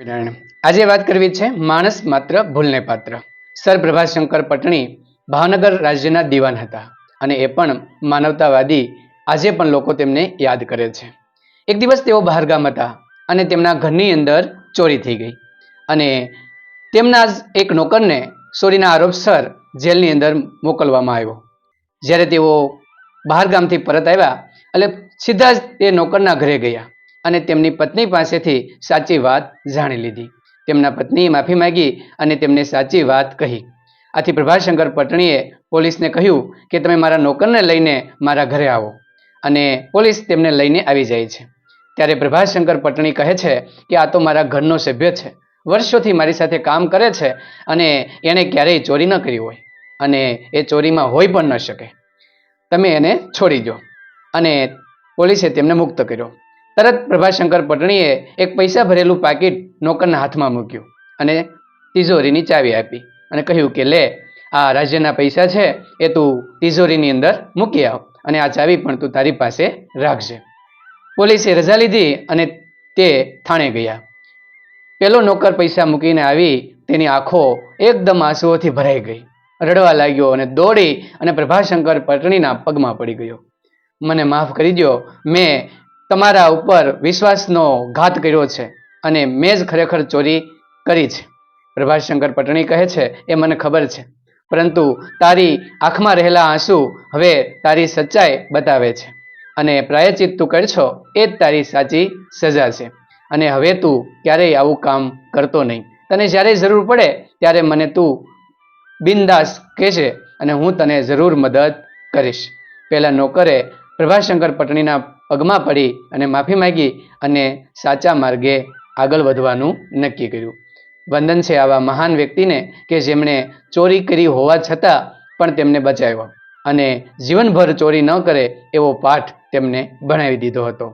આજે વાત કરવી છે માણસ માત્ર ભૂલને પાત્ર. સર પ્રભાશંકર પટણી ભાવનગર રાજ્યના દિવાન હતા અને એ પણ માનવતાવાદી આજે પણ લોકો તેમને યાદ કરે છે. એક દિવસ તેઓ બહારગામ હતા અને તેમના ઘરની અંદર ચોરી થઈ ગઈ અને તેમના જ એક નોકરને ચોરીના આરોપસર જેલની અંદર મોકલવામાં આવ્યો. જ્યારે તેઓ બહારગામથી પરત આવ્યા એટલે સીધા જ તે નોકરના ઘરે ગયા. અને તેમની પત્ની પાસેથી સાચી વાત જાણી લીધી. તેમના પત્નીએ માફી માંગી અને તેમને સાચી વાત કહી. આથી પ્રભાશંકર પટણીએ પોલીસને કહ્યું કે તમે મારા નોકરને લઈને મારા ઘરે આવો અને પોલીસ તેમને લઈને આવી જાય છે. ત્યારે પ્રભાશંકર પટણી કહે છે કે આ તો મારા ઘરનો સભ્ય છે. વર્ષોથી મારી સાથે કામ કરે છે અને એણે ક્યારેય ચોરી ન કરી હોય અને એ ચોરીમાં હોઈ પણ ન શકે. તમે એને છોડી દો અને પોલીસે તેમને મુક્ત કર્યો. તરત પ્રભાશંકર પટણીએ એક પૈસા ભરેલું પાકીટ નોકરના હાથમાં મૂક્યું અને તિજોરીની ચાવી આપી અને કહ્યું કે, લે, આ રાજ્યના પૈસા છે, એ તું તિજોરીની અંદર મૂકી આવ અને આ ચાવી પણ તું તારી પાસે રાખજે. પોલીસે રજા લીધી અને તે થાણે ગયા. પેલો નોકર પૈસા મૂકીને આવી તેની આંખો એકદમ આંસુઓથી ભરાઈ ગઈ. રડવા લાગ્યો અને દોડી અને પ્રભાશંકર પટણીના પગમાં પડી ગયો. મને માફ કરી દો મેં તમારા ઉપર વિશ્વાસનો ઘાત કર્યો છે અને મેં જ ખરેખર ચોરી કરી છે. પ્રભાશંકર પટણી કહે છે, એ મને ખબર છે. પરંતુ તારી આંખમાં રહેલા આંસુ હવે તારી સચ્ચાઈ બતાવે છે. અને પ્રાયચિત તું કરશો એ જ તારી સાચી સજા છે. અને હવે તું ક્યારેય આવું કામ કરતો નહીં. તને જ્યારે જરૂર પડે, ત્યારે મને તું બિનદાસ કહેશે અને હું તને જરૂર મદદ કરીશ. પહેલાં નોકરે પ્રભાશંકર પટણીના પગમાં પડી અને માફી માંગી અને સાચા માર્ગે આગળ વધવાનું નક્કી કર્યું. વંદન છે આવા મહાન વ્યક્તિને કે જેમણે ચોરી કરી હોવા છતાં પણ તેમને બચાવ્યો અને જીવનભર ચોરી ન કરે એવો પાઠ તેમને ભણાવી દીધો હતો.